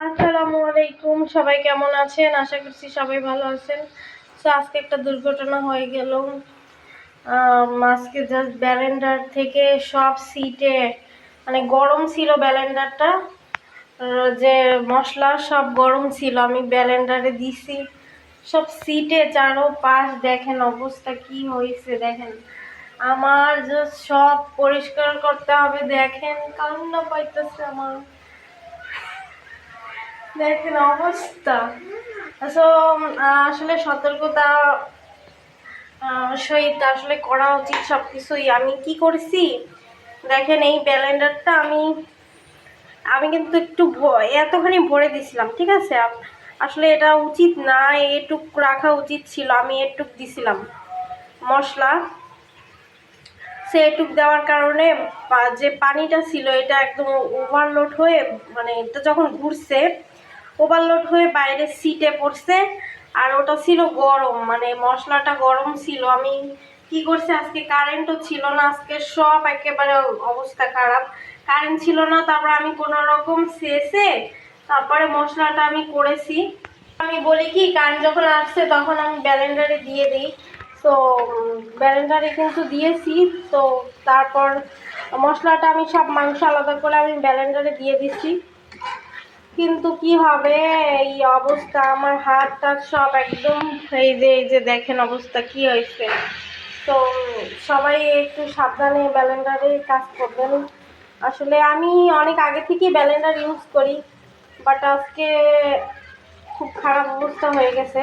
আসসালামু আলাইকুম, সবাই কেমন আছেন? আশা করছি সবাই ভালো আছেন। তো আজকে একটা দুর্ঘটনা হয়ে গেল। আজকে জাস্ট ব্যালেন্ডার থেকে সব সিটে মানে গরম ছিল ব্যালেন্ডারটা। যে মশলা সব গরম ছিল, আমি ব্যালেন্ডারে দিছি। সব সিটে চারো পাশ দেখেন অবস্থা কি হয়েছে দেখেন। আমার জাস্ট সব পরিষ্কার করতে হবে, দেখেন কান্না পাইতেছে আমার। দেখেন অবস্থা। তো আসলে সতর্কতা সহিত আসলে করা উচিত সব কিছুই আমি কি করছি? দেখেন এই ব্যালেন্ডারটা আমি আমি কিন্তু একটু এতখানি ভরে দিছিলাম, ঠিক আছে? আসলে এটা উচিত না, এটুক রাখা উচিত ছিল, আমি এটুক দিছিলাম। মশলা, সে এটুক দেওয়ার কারণে যে পানিটা ছিল, এটা একদম ওভারলোড হয়ে মানে এটা যখন ঘুরছে ওভারলোড হয়ে বাইরে সিটে পড়ছে, আর ওটা ছিল গরম মানে মশলাটা গরম ছিল। আমি কি করছি, আজকে কারেন্টও ছিল না, আজকে সব একেবারে অবস্থা খারাপ। কারেন্ট ছিল না, তারপর আমি কোনো রকম শেষে তারপরে মশলাটা আমি করেছি। আমি বলি কি কারেন্ট যখন আসছে তখন আমি ব্যালেন্ডারে দিয়ে দিই। তো, ব্যালেন্ডারে কিন্তু দিয়েছি, তো তারপর মশলাটা আমি সব মাংস আলাদা করে আমি ব্যালেন্ডারে দিয়ে দিচ্ছি। কিন্তু কি হবে? এই অবস্থা, আমার হাত টাত সব একদম এই যে এই যে দেখেন অবস্থা কি হয়েছে। তো সবাই একটু সাবধানে ব্যালেন্ডারে কাজ করবেন। আসলে আমি অনেক আগে থেকেই ব্যালেন্ডার ইউজ করি বাট আজকে খুব খারাপ অবস্থা হয়ে গেছে।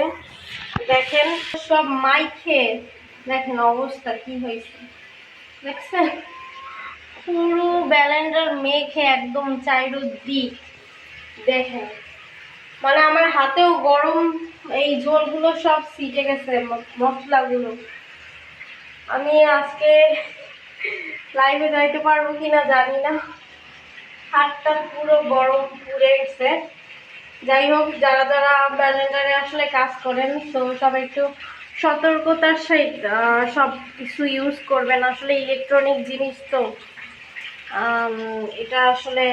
দেখেন, সব মাইখে দেখেন অবস্থা কি হয়েছে। দেখছেন? পুরো ব্যালেন্ডার মেখে একদম চাইরো দিক। দেখেন। মানে আমার হাতেও গরম এই ঝোলগুলো সব সিটে গেছে মশলাগুলো। আমি আজকে লাইভে যাইতে পারব কিনা জানি না। হাতটা পুরো গরম পুড়ে গেছে। যাই হোক, যারা যারা ব্যালেন্ডারে আসলে কাজ করেন, তো সবাই একটু সতর্কতার সহিত সব কিছু ইউজ করবেন। আসলে ইলেকট্রনিক জিনিস তো এটা আসলে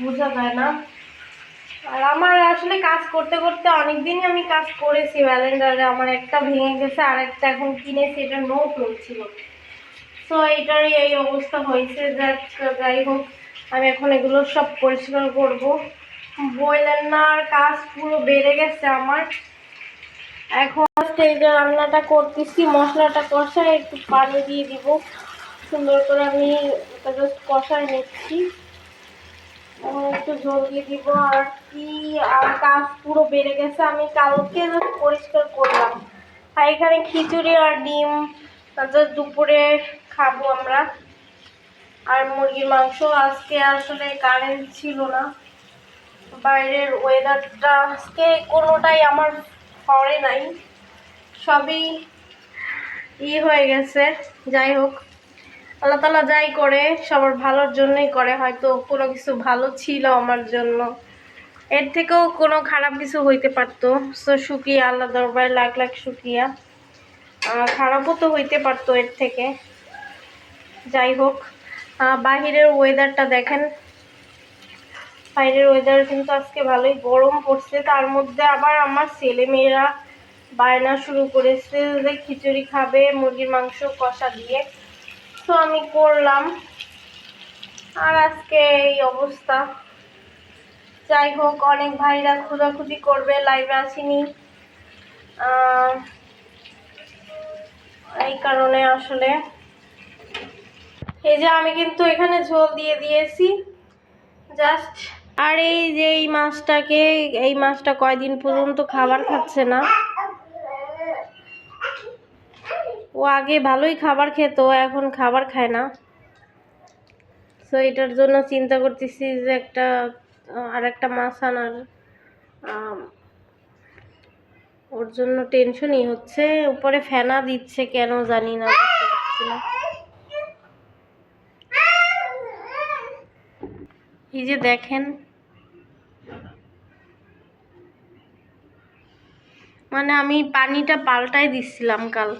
বোঝা যায় না। আর আমার আসলে কাজ করতে করতে অনেক দিনই আমি কাজ করেছি ব্যালেন্ডারে। আমার একটা ভেঙে গেছে আর একটা এখন কিনেছি, এটা নোট ছিল সো এটারই এই অবস্থা হয়েছে। যাক, যাই হোক, আমি এখন এগুলো সব পরিষ্কার করব। না কাজ পুরো বেড়ে গেছে আমার। এখন এই যে রান্নাটা করতেছি, মশলাটা কষায় একটু পানি দিয়ে দিব। সুন্দর করে আমি জাস্ট কষায় নিচ্ছি। একটু ঝোল দিয়ে দিব আর কি, আর কাজ পুরো বেড়ে গেছে, আমি কালকে পরিষ্কার করলাম। আর এখানে খিচুড়ি আর ডিম দুপুরে খাব আমরা। আর মুরগির মাংস, আজকে আসলে কারেন্ট ছিল না। বাইরের ওয়েদারটা আজকে কোনোটাই আমার পরে নাই। সবই ই হয়ে গেছে, যাই হোক। আল্লাহ তালা যাই করে সবার ভালোর জন্যই করে হয়তো কোনো কিছু ভালো ছিল আমার জন্য। এর থেকেও কোনো খারাপ কিছু হইতে পারতো। সো শুক্রিয়া আল্লাহ দরবারে লাখ লাখ আহ, খারাপও তো হইতে পারতো এর থেকে। যাই হোক বাহিরের ওয়েদারটা দেখেন। বাইরের ওয়েদার কিন্তু আজকে ভালোই গরম পড়ছে। তার মধ্যে আবার আমার ছেলে মেয়েরা বায়না শুরু করেছে যে খিচুড়ি খাবে মুরগির মাংস কষা দিয়ে। তো আমি করলাম আর আজকে এই অবস্থা। যাই হোক, অনেক ভাইরা খোঁজাখুঁজি করবে লাইভে আসিনি। এই কারণে আসলে। এই যে আমি কিন্তু এখানে ঝোল দিয়ে দিয়েছি। জাস্ট আর এই যে এই মাছটাকে, এই মাছটা কয়দিন পর্যন্ত খাবার খাচ্ছে না। ও আগে ভালোই খাবার খেত এখন খাবার খায় না। তো এটার জন্য চিন্তা করতেছি যে একটা আর একটা মাছ আনার ওর জন্য টেনশনই হচ্ছে। উপরে ফেনা দিচ্ছে কেন জানি না এই যে দেখেন মানে আমি পানিটা পাল্টাই দিচ্ছিলাম কাল।